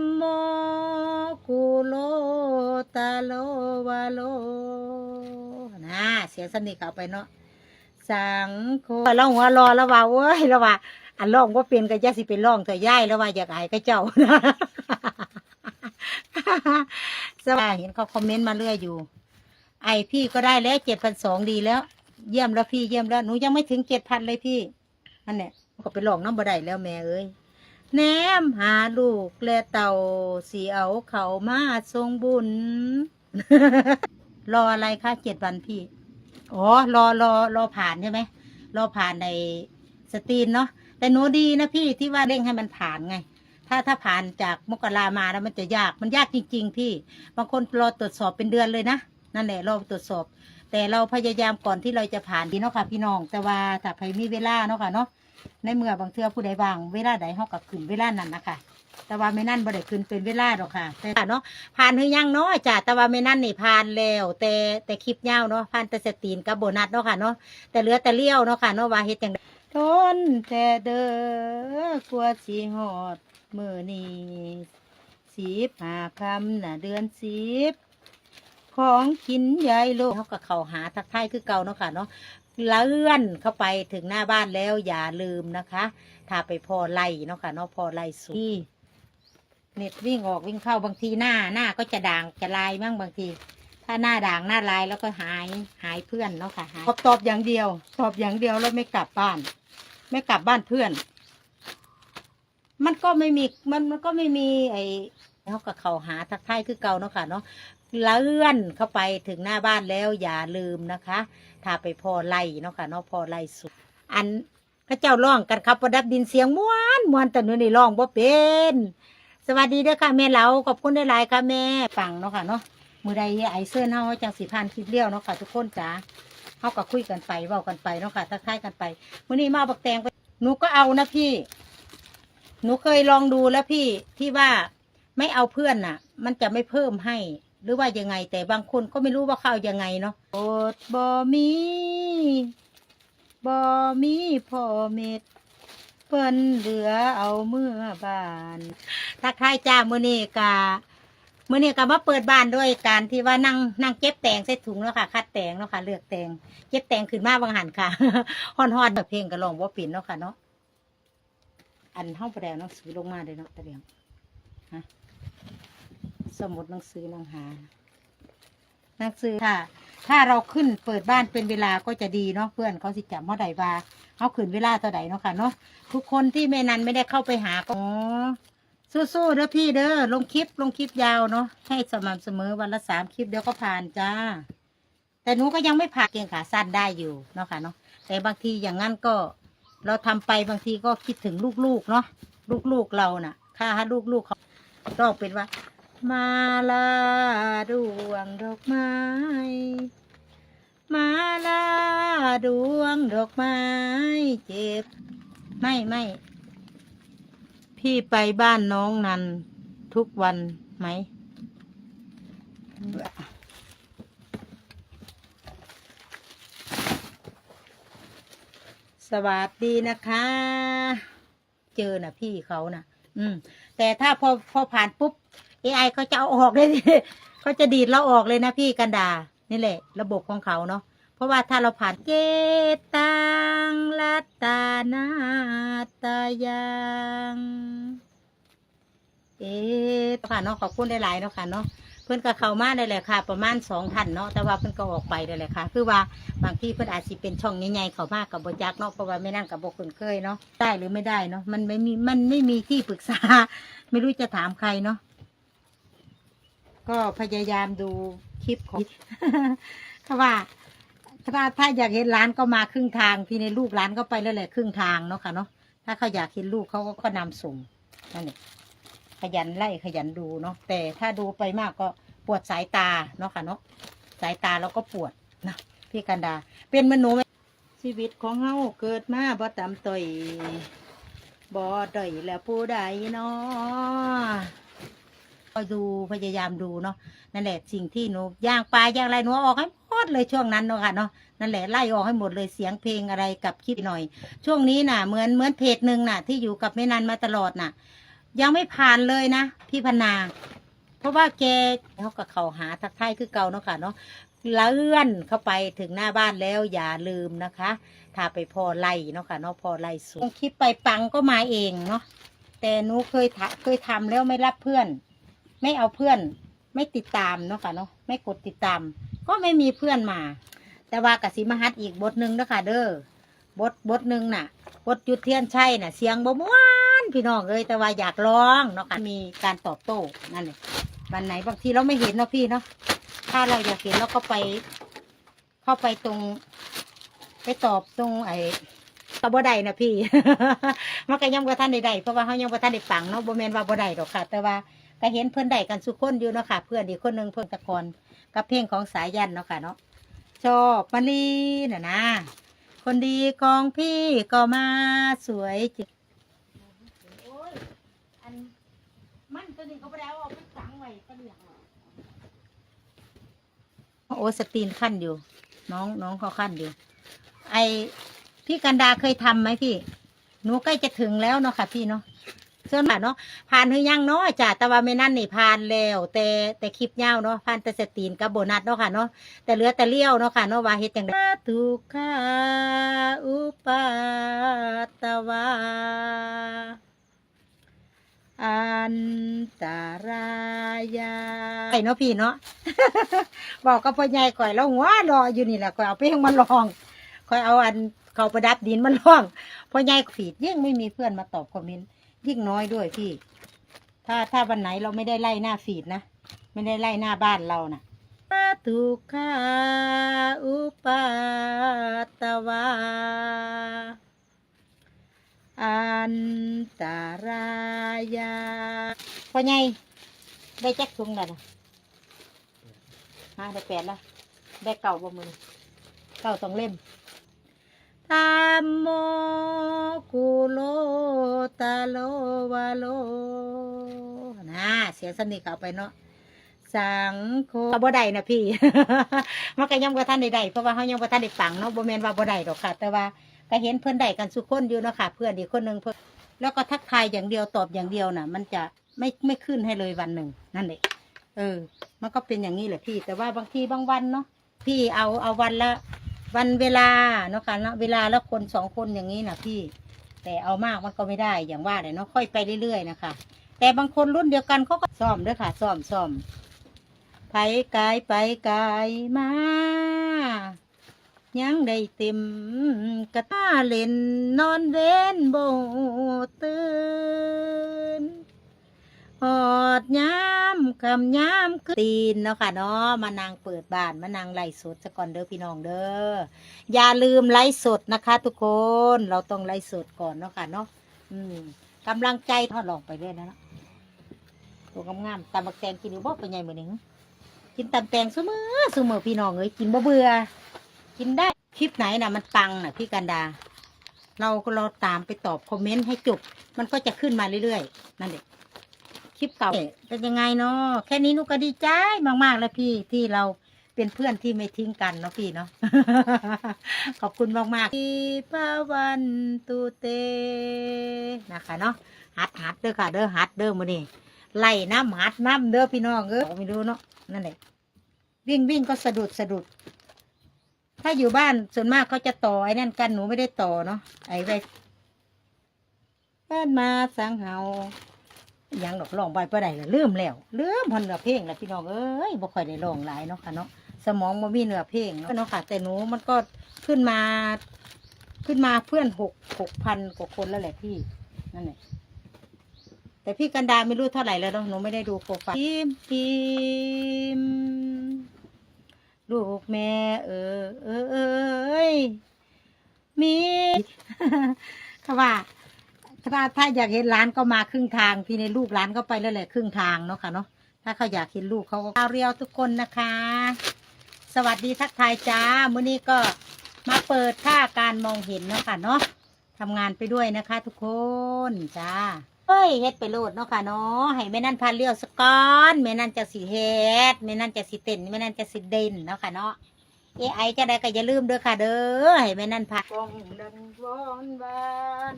มโมกุโลตาโลวาโลนะเสียงสนิทเขาไปเนาะสังโฆเราหัวรอแล้วว่าเว้ยแล้วว่าอันร้องว่าเป็นก็จะสิเป็นร้องแต่ย่ายแล้วว่าอยากอายก็เจ้านะสวัสดีเห็นเขาคอมเมนต์มาเรื่อยอยู่ ไอพี่ก็ได้แล้วเจ็ดพันสองดีแล้ว เยี่ยมแล้วพี่เยี่ยมแล้วหนูยังไม่ถึงเจ็ดพันเลยพี่อันเนี้ยก็ไปลองน้ำบ่ได้แล้วแม่เอ้ย แนมหาลูกและเต่าสีเอาเขามาทรงบุญ รออะไรคะเจ็ดวันพี่ อ๋อ รอรอรอผ่านใช่ไหม รอผ่านในสตรีนเนาะ แต่หนูดีนะพี่ที่ว่าเร่งให้มันผ่านไง ถ้าถ้าผ่านจากมกรามาแล้วมันจะยาก มันยากจริง ๆ พี่ บางคนรอตรวจสอบเป็นเดือนเลยนะ นั่นแหละรอตรวจสอบ แต่เราพยายามก่อนที่เราจะผ่านดีเนาะค่ะพี่น้อง แต่ว่าถ้าใครมีเวลาเนาะค่ะเนาะ ในเมื่อบางเทื่อผู้ใดบาง เวลาใดเฮากับขึ้นเวลานั้นนะคะแต่ว่าไม่นั่นบ่ได้ขึ้นเป็นเวลาหรอกค่ะ แต่เนาะผ่านหรือยังเนาะจ้ะแต่ว่าไม่นั่นนี่ผ่านแล้ว แต่แต่คลิปยาวเนาะผ่านแต่สตีนกับโบนัสเนาะค่ะเนาะแต่เหลือแต่เลี้ยวเนาะค่ะเนาะว่าเฮ็ดจังไดทนแต่เด้อกลัวสิฮอดมื้อนี้สิบหาคำน่ะเดือนสิบของกินใหญ่โลกเขาก็เข้าหาทักทายคือเก่าเนาะค่ะเนาะ เลื่อนเข้าไปถึงหน้าบ้านแล้วอย่าลืมนะคะถ้าไปพอไล่เนาะค่ะเนาะพอไล่สุดที่เน็ตวิ่งออกวิ่งเข้าบางทีหน้าหน้าก็จะด่างจะลายมั่งบางที ถ้าหน้าด่างหน้าลายแล้วก็หายหายเพื่อนเนาะค่ะหายตอบตอบอย่างเดียว ตอบอย่างเดียวแล้วไม่กลับบ้าน ไม่กลับบ้านเพื่อน มันก็ไม่มีมันมันก็ไม่มีไอ้เขาก็เข้าหาทักทายคือเก่าเนาะค่ะเนาะเลื่อนเข้าไปถึงหน้าบ้านแล้วอย่าลืมนะคะ ถ้าไปพอไล่เนาะค่ะเนาะพอไล่สุด อันพระเจ้าร้องกันครับประดับดินเสียงม้วนม้วนแต่หนูนี่ร้องบ่เป็น สวัสดีด้อค่ะแม่เหลาขอบคุณได้หลายค่ะแม่ฟังเนาะค่ะเนาะมือใดไอเสื้อเฮาจังสิพานคลิปเลี้ยวเนาะค่ะทุกคนจ๋าเฮาก็คุยกันไปเว้ากันไปเนาะค่ะทักทายกันไปมื้อนี้มาเอาบักแตงไปหนูก็เอานะพี่ หนูเคยลองดูแล้วพี่ที่ว่าไม่เอาเพื่อนน่ะ มันจะไม่เพิ่มให้ หรือว่ายังไง แต่บางคนก็ไม่รู้ว่าเขาเอายังไงเนาะอดบอมีบอมีพ่อเม็ดเปิ้นเหลือเอาเมื่อบานถ้าใครจ้ามือนี้กามือนี้ก็มาเปิดบ้านด้วยการที่ว่านั่งนั่งเก็บแตงใส่ถุงแล้วค่ะ คัดแตงเนาะค่ะ เลือกแตงเก็บแตงขึ้นมาบางหันค่ะฮอนฮอนแบบเพลงก็ลองว่าปิ่นเนาะค่ะเนาะอันห้องประเดี๋ยวหนังสือลงมาเลยเนาะตะเลียงฮะ สมุดหนังสือนังหา หนังสือค่ะ ถ้าเราขึ้นเปิดบ้านเป็นเวลาก็จะดีเนาะเพื่อนเขาสิจำเมื่อใดว่าเขาขึ้นเวลาต่อใดเนาะค่ะเนาะทุกคนที่แม่นันไม่ได้เข้าไปหาก็อ๋อสู้ๆเด้อพี่เด้อลงคลิปลงคลิปยาวเนาะให้สม่ำเสมอวันละสามคลิปเดี๋ยวก็ผ่านจ้า แต่หนูก็ยังไม่ผ่านเกงขาสั้นได้อยู่เนาะค่ะเนาะแต่บางทีอย่างนั้นก็ เราทำไปบางทีก็คิดถึงลูกๆเนาะลูกๆเราน่ะ ค่าให้ลูกๆเขาต้องเป็นว่า มาลาดวงดอกไม้ มาลาดวงดอกไม้ เจ็บ ไม่ไม่ พี่ไปบ้านน้องนันทุกวันไหม สวัสดีนะคะ เจอนะพี่เขานะอืม แต่ถ้าพอพอผ่านปุ๊บ AI เขาจะเอาออกเลย เขาจะดีดเราออกเลยนะพี่กันดา นี่แหละ ระบบของเขาเนาะ เพราะว่าถ้าเราผ่านเกตังลัตตานาตายังเอ๊ะค่ะเนาะขอบคุณหลายๆเนาะค่ะเนาะเพื่อนก็เข้ามาได้เลยค่ะ ประมาณสองท่านเนาะแต่ว่าเพื่อนก็ออกไปได้เลยค่ะ คือว่าบางที่เพื่อนอาจจะเป็นช่องใหญ่ๆเข้ามากกับบจักเนาะเพราะว่าไม่นั่งกับบกคนเคยเนาะได้หรือไม่ได้เนาะมันไม่มีมันไม่มีที่ปรึกษา ไม่รู้จะถามใครเนาะ ก็พยายามดูคลิปของถ้าว่าถ้าถ้าอยากเห็นร้านก็มาครึ่งทางพี่ในลูกร้านก็ไปแล้วแหละครึ่งทางเนาะค่ะเนาะถ้าเขาอยากเห็นลูกเขาก็ก็นำส่งนั่นเองขยันไล่ขยันดูเนาะแต่ถ้าดูไปมากก็ปวดสายตาเนาะค่ะเนาะสายตาเราก็ปวดนะพี่กันดา เป็นมนุษย์ชีวิตของเฮาเกิดมาบ่ต่ำต่อยบ่ด้อยแล้วผู้ใดเนาะ ก็ดูพยายามดูเนาะนั่นแหละสิ่งที่หนูย่างปลาย่างอะไรหนูเอาออกให้หมดเลยช่วงนั้นเนาะค่ะเนาะนั่นแหละไล่ออกให้หมดเลยเสียงเพลงอะไรกับคลิปหน่อย ช่วงนี้น่ะ เหมือนเหมือนเพจหนึ่งน่ะ ที่อยู่กับแม่นันมาตลอดน่ะ ยังไม่ผ่านเลยนะพี่พนา เพราะว่าแกเขากับเขาหาทักทายคือเก่าเนาะค่ะเนาะเลื่อนเข้าไปถึงหน้าบ้านแล้วอย่าลืมนะคะถ้าไปพอไล่เนาะค่ะเนาะพอไล่สูงคลิปไปปังก็มาเองเนาะแต่หนูเคยเคยทำแล้วไม่รับเพื่อน ไม่เอาเพื่อน ไม่ติดตามเนาะค่ะเนาะไม่กดติดตาม ก็ไม่มีเพื่อนมา แต่ว่ากสิมาฮัดอีกบทหนึ่งเนาะค่ะเด้อบทบทหนึ่งน่ะบทยุดเทียนใชัยน่ะ เสียงบ่มวนพี่น้องเอ้ยแต่ว่าอยากร้องเนาะค่ะมีการตอบโต้นั่นเลยวันไหนบางทีเราไม่เห็นเนาะพี่เนาะถ้าเราอยากเห็นเราก็ไป เข้าไปตรง ไปตอบตรงไอ้ตอบบ่ได้นะพี่ มันก็ยังบ่ทันได้ได้เพราะว่าเขายังบ่ทันได้ปังเนาะบ่แม่นว่าบ่ได้ดอกค่ะ แต่ว่า ก็เห็นเพื่อนได้กันสุกคนอยู่เนาะค่ะ เพื่อนอีกคนหนึ่งเพื่อนตะกอนกับเพลงของสายยันเนาะค่ะเนาะชอบมาลีน่ะนะ คนดีของพี่ก็มาสวยจริงโอ้ยอันมันตัวนี้เขาไปแล้วเอาไปฝังไว้ก็เหลืองหรอโอ้สตรีนขั้นอยู่ น้องน้องเขาขั้นอยู่ ไอพี่กันดาเคยทำไหมพี่ หนูใกล้จะถึงแล้วเนาะค่ะพี่เนาะ เชื่อมาเนาะผ่านหรือยังเนาะจ้ะแต่ว่าไม่นั่นนี่ผ่านแล้ว แต่แต่คลิปยาวเนาะผ่านแต่สตรีนกับโบนัสเนาะค่ะเนาะแต่เหลือแต่เลี้ยวเนาะค่ะเนาะว่าเฮ็ดจังไดทุกขาอุปัตวาอันตรายาไอ้เนาะพี่เนาะ บอกกับพ่อใหญ่ก่อยแล้วหัวรออยู่นี่แหละก่อยเอาเพลงมาลองก่อยเอาอันเขาประดับดินมาลองพ่อใหญ่ฟีดยิ่งไม่มีเพื่อนมาตอบคอมเมนต์ ยิ่งน้อยด้วยพี่ ถ้าถ้าวันไหนเราไม่ได้ไล่หน้าฟีดนะ ไม่ได้ไล่หน้าบ้านเรานะทุกขาอุปัตตวา อันตารายาพ่อใหญ่ได้แจ็คถุงแล้วนะฮะได้แปดแล้ว ได้เก่าบ่มือเก่าต้องเล่มธรรมโม โลวาโลนะเสียงสนิทเขาไปเนาะสังโฆบ่ได้นะพี่ มันก็ยังบ่ทันได้ได้เพราะว่าเขายังบ่ทันได้ปังเนาะบ่แม่นว่าบ่ได้ดอกค่ะ แต่ว่าก็เห็นเพื่อนได้กันสุกคนอยู่เนาะค่ะ เพื่อนอีกคนหนึงเพื่อนแล้วก็ทักทายอย่างเดียวตอบอย่างเดียวน่ะ มันจะไม่ไม่ขึ้นให้เลยวันหนึ่งนั่นแหละเออ มันก็เป็นอย่างนี้แหละพี่ แต่ว่าบางทีบางวันเนาะพี่เอาเอาวันละ วันเวลาเนาะค่ะเนาะเวลาแล้วคนสองคนอย่างนี้นะพี่ แต่เอามากมันก็ไม่ได้อย่างว่าเลยเนาะค่อยไปเรื่อยๆนะคะ แต่บางคนรุ่นเดียวกันเขาก็ซ่อมด้วยค่ะซ่อมซ่อมไปกายไปกายมายังได้เต็มกระตาเล่นนอนเว้นโบตื่น หอดย้ำคำย้ำคือตีนเนาะค่ะเนาะมานางเปิดบ้านมานางไล่สดซะก่อนเด้อพี่น้องเด้ออย่าลืมไล่สดนะคะ ทุกคนเราต้องไล่สดก่อนเนาะค่ะเนาะอืมกำลังใจทอดลองไปเรื่อยนะเนาะตัวงามๆตำบักแตงกินหรือบ่เป็นไงมือหนึ่งกินตำแตงเสมอเสมอพี่น้องเอ้ยกินบ่เบื่อกินได้คลิปไหนนะมันปังนะพี่กันดา เราก็เราตามไปตอบคอมเมนต์ให้จบ มันก็จะขึ้นมาเรื่อยๆ นั่นเอง ลิปเก่าเป็นยังไงเนาะแค่นี้หนุก็ดีใจมากๆแล้วพี่ที่เราเป็นเพื่อนที่ไม่ทิ้งกันเนาะพี่เนาะขอบคุณมากๆที่พาวันตูเตนะคะเนาะฮัดฮัดเด้อค่ะ เด้อฮัดเด้อมานี่ไล่น้ำฮัดน้ำเด้อพี่น้องเออไม่รู้เนาะนั่นแหละวิ่งวิ่งก็สะดุดสะดุด ถ้าอยู่บ้านส่วนมากเขาจะต่อไอ้นั่นกันหนูไม่ได้ต่อเนาะไอ้ไรบ้านมาสังเฮา ยังดอกร้องไปเพื่อใดล่ะลืมแล้วลืมพอนเนื้อเพลงแล้วพี่น้องเอ้ยบ่ค่อยได้ร้องหลายเนาะค่ะเนาะสมองบ่มีเนื้อเพลงเนาะค่ะ แต่หนูมันก็ขึ้นมา ขึ้นมาเพื่อนหกหกพันกว่าคนแล้วแหละพี่นั่นแหละแต่พี่กันดาไม่รู้เท่าไหร่แล้วเนาะหนูไม่ได้ดูโปรไฟล์พิมพิมลูกแม่ เออเออเอยมีค่ะว่า ถ้าถ้าอยากเห็นร้านก็มาครึ่งทางพี่ในลูกร้านก็ไปแล้วแหละครึ่งทางเนาะค่ะเนาะถ้าเขาอยากเห็นลูกเขาก็เอาเรียวทุกคนนะคะ สวัสดีทักทายจ้ามื้อนี้ก็มาเปิดท่าการมองเห็นเนาะค่ะเนาะทำงานไปด้วยนะคะ ทุกคนจ้าเฮ้ยเฮ็ดไปโลดเนาะค่ะเนาะให้แม่นั่นพาเลี้ยวสก้อนแม่นั่นจะสิเฮ็ดแม่นั่นจะสิเต้นแม่นั่นจะสิเด่นเนาะค่ะเนาะเอไอจะได้ก็อย่าลืมเด้อค่ะเด้อให้แม่นั่นพาฟองดันวอนบาน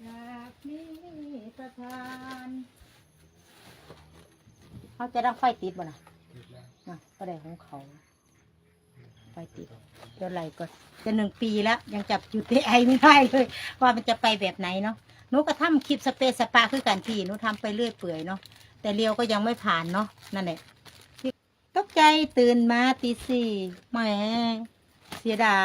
นี่ประทานเขาจะดังไฟติดบ่นะนะก็ได้ของเขา ไฟติดเดี๋ยวไหลก็จะหนึ่งปีแล้ว ยังจับจุดที่ไอไม่ได้เลยว่ามันจะไปแบบไหนเนาะหนูก็ทำคลิปสเปซสปาคือกันที่หนูทำไปเรื่อยเปื่อยเนาะแต่เรียวก็ยังไม่ผ่านเนาะนั่นแหละตกใจตื่นมาตีสี่แหมเสียดาย